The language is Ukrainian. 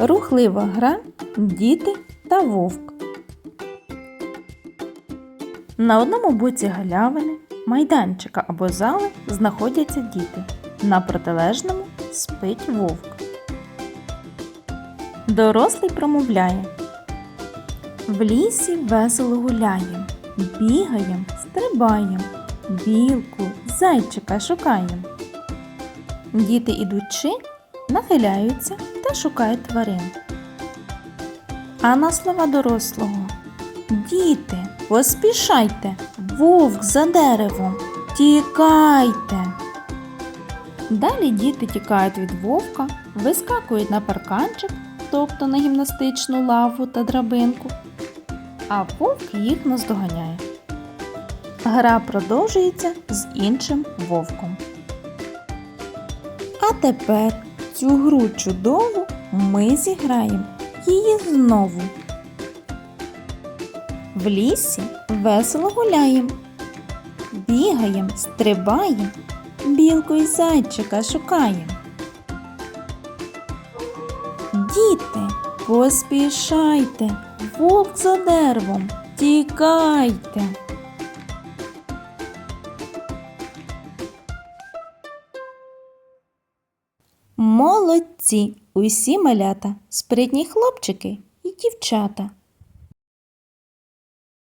Рухлива гра Діти та вовк. На одному боці галявини, майданчика або зали знаходяться діти. На протилежному спить вовк. Дорослий промовляє. В лісі весело гуляєм, бігаєм, стрибаєм, білку, зайчика шукаєм. Діти ідучи, нахиляються та шукають тварин. А на слова дорослого Діти, поспішайте, вовк за деревом, тікайте. Далі діти тікають від вовка, вискакують на парканчик, тобто на гімнастичну лаву та драбинку, а вовк їх наздоганяє. Гра продовжується з іншим вовком. А тепер цю гру чудову ми зіграємо її знову. В лісі весело гуляєм, бігаєм, стрибаєм, білку й зайчика шукаєм. Діти, поспішайте, вовк за деревом, тікайте. Молодці, усі малята, спритні хлопчики і дівчата.